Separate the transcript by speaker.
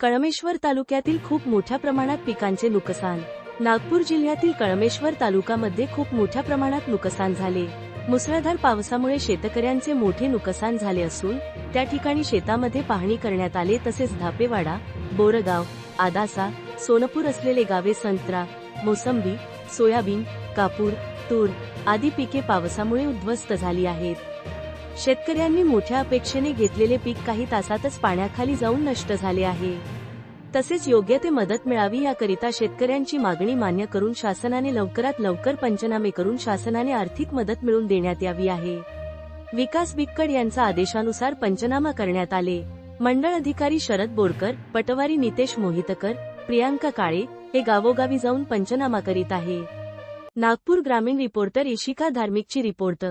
Speaker 1: कळमेश्वर तालुक्यातील खूप मोठ्या प्रमाणात पिकांचे नुकसान. नागपूर जिल्ह्यातील कळमेश्वर तालुक्यामध्ये खूप मोठ्या प्रमाणात नुकसान झाले. मुसळधार पावसामुळे शेतकऱ्यांचे मोठे नुकसान झाले असून त्या ठिकाणी शेतामध्ये पाहणी करण्यात आले तसेच धापेवाडा बोरगाव आदासा सोनपूर असलेले गावे संत्रा मोसंबी सोयाबीन कापूर तूर आदी पिके पावसामुळे उद्ध्वस्त झाली आहेत. शेतकऱ्यांनी मोठ्या अपेक्षेने घेतलेले पीक काही तासातच पाण्याखाली जाऊन नष्ट झाले आहे. तसेच योग्य ते मदत मिळावी याकरिता शेतकऱ्यांची मागणी मान्य करून शासनाने लवकरात लवकर पंचनामे करून शासनाने आर्थिक मदत मिळवून देण्यात यावी आहे. विकास बिक्कड यांचा आदेशानुसार पंचनामा करण्यात आले. मंडळ अधिकारी शरद बोरकर पटवारी नितेश मोहितकर प्रियांका काळे हे गावोगावी जाऊन पंचनामा करीत आहे. नागपूर ग्रामीण रिपोर्टर इशिका धार्मिकची रिपोर्ट.